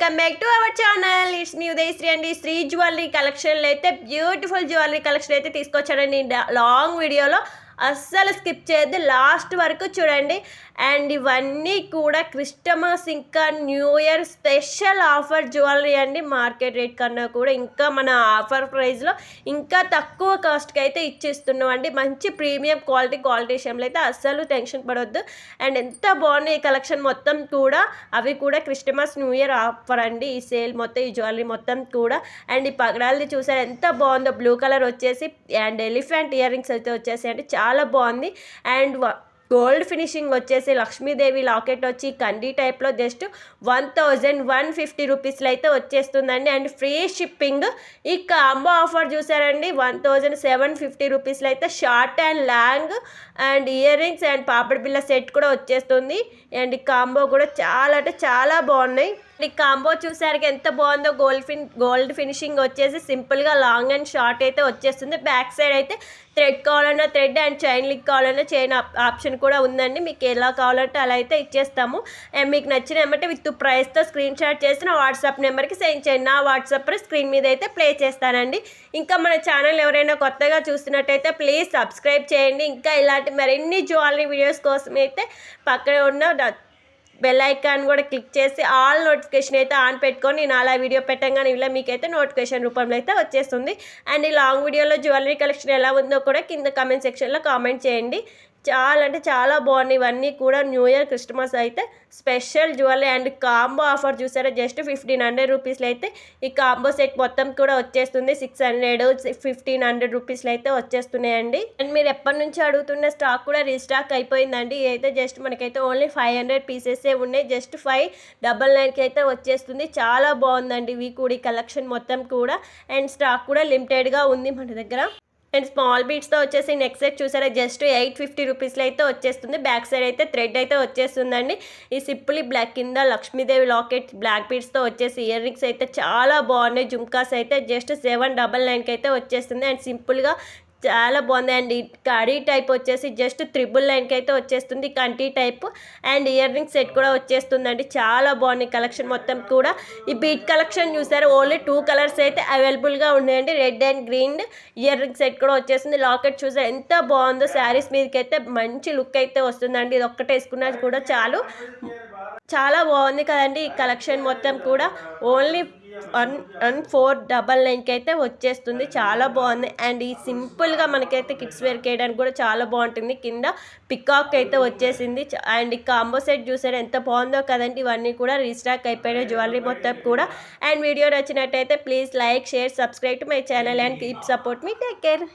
Welcome back to our channel. It's new Uday Sri అండి. Shri jewellery కలెక్షన్లు అయితే beautiful jewellery collection అయితే తీసుకొచ్చాడండి long వీడియోలో అస్సలు స్కిప్ చేయద్దు. లాస్ట్ వరకు చూడండి. అండ్ ఇవన్నీ కూడా క్రిస్టమస్ ఇంకా new year special offer jewellery అండి. మార్కెట్ రేట్ కన్నా కూడా ఇంకా మన ఆఫర్ ప్రైస్లో ఇంకా తక్కువ కాస్ట్కి అయితే ఇచ్చేస్తున్నాం అండి. మంచి ప్రీమియం క్వాలిటీ క్వాలిటీ విషయంలో అయితే అస్సలు టెన్షన్ పడవద్దు అండ్ ఎంత బాగున్నాయి ఈ కలెక్షన్ మొత్తం కూడా. అవి కూడా క్రిస్టమస్ న్యూ ఇయర్ ఆఫర్ అండి. ఈ సేల్ మొత్తం ఈ జ్యువెలరీ మొత్తం కూడా. అండ్ ఈ పగడాలది చూసారు ఎంత బాగుందో. బ్లూ కలర్ వచ్చేసి అండ్ ఎలిఫెంట్ ఇయర్ రింగ్స్ అయితే వచ్చేసి అంటే చాలా చాలా బాగుంది. అండ్ గోల్డ్ ఫినిషింగ్ వచ్చేసి లక్ష్మీదేవి లాకెట్ వచ్చి కండి టైప్లో just one thousand one fifty రూపీస్లో అయితే వచ్చేస్తుందండి. And free shipping. ఈ కాంబో ఆఫర్ చూసారండి. వన్ థౌజండ్ సెవెన్ ఫిఫ్టీ రూపీస్లో అయితే short and long and ear rings and papad బిల్ల సెట్ కూడా వచ్చేస్తుంది. అండ్ ఈ కాంబో కూడా చాలా అంటే చాలా బాగున్నాయి. ఈ కాంబో చూసారికి ఎంత బాగుందో గోల్డ్ ఫిన్ గోల్డ్ ఫినిషింగ్ వచ్చేసి సింపుల్గా లాంగ్ అండ్ షార్ట్ అయితే వచ్చేస్తుంది. బ్యాక్ సైడ్ అయితే థ్రెడ్ కావాలన్నా థ్రెడ్ అండ్ చైన్ లిక్ కావాలన్నా చైన్ ఆప్షన్ కూడా ఉందండి. మీకు ఎలా కావాలంటే అలా అయితే ఇచ్చేస్తాము. అండ్ మీకు నచ్చిన ఏమంటే విత్ ప్రైస్తో స్క్రీన్ షాట్ చేసి నా వాట్సాప్ నెంబర్కి సెండ్ చేయండి. నా వాట్సాప్ స్క్రీన్ మీద అయితే ప్లే చేస్తానండి. ఇంకా మన ఛానల్ ఎవరైనా కొత్తగా చూస్తున్నట్టయితే ప్లీజ్ సబ్స్క్రైబ్ చేయండి. ఇంకా ఇలాంటి మరిన్ని జ్యువెలరీ వీడియోస్ కోసం అయితే పక్కన ఉన్న బెల్ ఐకాన్ కూడా క్లిక్ చేసి ఆల్ నోటిఫికేషన్ అయితే ఆన్ పెట్టుకొని నేను అలా వీడియో పెట్టగానే ఇలా మీకైతే నోటిఫికేషన్ రూపంలో అయితే వచ్చేస్తుంది. అండ్ ఈ లాంగ్ వీడియోలో జ్యువెలరీ కలెక్షన్ ఎలా ఉందో కూడా కింద కామెంట్ సెక్షన్లో కామెంట్ చేయండి. చాలా అంటే చాలా బాగున్నాయి. ఇవన్నీ కూడా న్యూ ఇయర్ క్రిస్మస్ అయితే special jewellery and combo offer చూసారా? జస్ట్ ఫిఫ్టీన్ హండ్రెడ్ రూపీస్లో అయితే ఈ కాంబో సెట్ మొత్తం కూడా వచ్చేస్తుంది. సిక్స్ హండ్రెడ్ ఫిఫ్టీన్ హండ్రెడ్ రూపీస్లో అయితే వచ్చేస్తున్నాయండి. అండ్ మీరు ఎప్పటి నుంచి అడుగుతున్న స్టాక్ కూడా రీస్టాక్ అయిపోయిందండి. అయితే జస్ట్ మనకైతే ఓన్లీ ఫైవ్ హండ్రెడ్ పీసెసే ఉన్నాయి. జస్ట్ ఫైవ్ డబల్ నైన్కి అయితే వచ్చేస్తుంది. చాలా బాగుందండి. ఇవి కూడా కలెక్షన్ మొత్తం కూడా అండ్ స్టాక్ కూడా లిమిటెడ్గా ఉంది మన దగ్గర. అండ్ స్మాల్ బీట్స్తో వచ్చేసి నెక్స్ట్ సెట్ చూసారా? జస్ట్ ఎయిట్ ఫిఫ్టీ రూపీస్లో అయితే వచ్చేస్తుంది. బ్యాక్ సైడ్ అయితే థ్రెడ్ అయితే వచ్చేస్తుందండి. ఈ సిప్పులి బ్లాక్ కింద లక్ష్మీదేవి లాకెట్ బ్లాక్ బీట్స్తో వచ్చేసి ఇయర్ రింగ్స్ అయితే చాలా బాగున్నాయి. జుమ్కాస్ అయితే జస్ట్ సెవెన్ డబల్ నైన్కి అయితే వచ్చేస్తుంది. అండ్ సింపుల్గా చాలా బాగుంది అండ్ కడీ టైప్ వచ్చేసి జస్ట్ త్రిబుల్ లైన్కి అయితే వచ్చేస్తుంది. కంటి type and ear ring set కూడా వచ్చేస్తుందండి. చాలా బాగుంది కలెక్షన్ మొత్తం కూడా. ఈ బీట్ కలెక్షన్ చూసారు? ఓన్లీ టూ కలర్స్ అయితే అవైలబుల్గా ఉన్నాయండి. Red and green ear ring set కూడా వచ్చేస్తుంది లాకెట్ చూసారు? ఎంత బాగుందో శారీస్ మీదకి అయితే మంచి లుక్ అయితే వస్తుందండి. ఇది ఒక్కటే వేసుకున్నది కూడా చాలు. చాలా బాగుంది కదండి ఈ కలెక్షన్ మొత్తం కూడా. Only one one four double నైన్కి అయితే వచ్చేస్తుంది. చాలా బాగుంది. అండ్ ఈ సింపుల్గా మనకైతే కిడ్స్ వేర్ చేయడానికి కూడా చాలా బాగుంటుంది. కింద పికాక్ అయితే వచ్చేసింది. అండ్ ఈ కాంబో సెట్ చూసారు ఎంత బాగుందో కదండి. ఇవన్నీ కూడా రీస్టాక్ అయిపోయినాయి జ్యువెలరీ మొత్తం కూడా. అండ్ వీడియో నచ్చినట్టయితే please like share subscribe to my channel and keep support me. Take care.